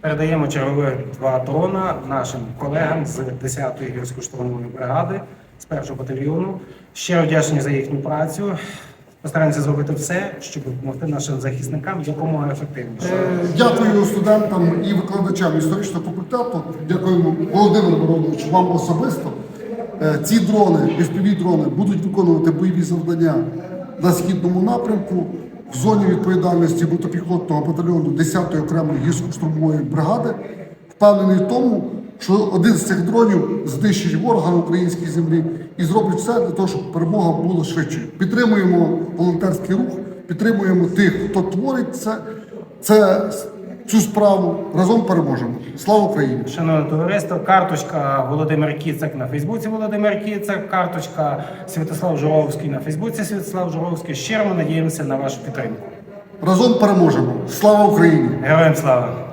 Передаємо чергових два дрона нашим колегам з 10-ї гірсько-штурмової бригади, з 1-го батальйону. Щиро вдячні за їхню працю. Постараємося зробити все, щоб допомогти нашим захисникам якомога ефективніше. Е, Дякую студентам і викладачам історичного факультету. Дякуємо Володимиру Мироновичу, вам особисто. Е, Ці дрони, fpv дрони, будуть виконувати бойові завдання на східному напрямку в зоні відповідальності мотопіхотного батальйону 10-ї окремої гірсько-штурмової бригади. Впевнений в тому, що один з цих дронів знищить ворога на українській землі і зробить все для того, щоб перемога була швидше. Підтримуємо волонтерський рух, підтримуємо тих, хто творить це, це цю справу. Разом переможемо. Слава Україні! Шановне товариство, карточка Володимир Кіцак на Фейсбуці Володимир Кіцак, карточка Святослав Журовський на Фейсбуці Святослав Журовський. Щиро надіємося на вашу підтримку. Разом переможемо! Слава Україні! Героям слава!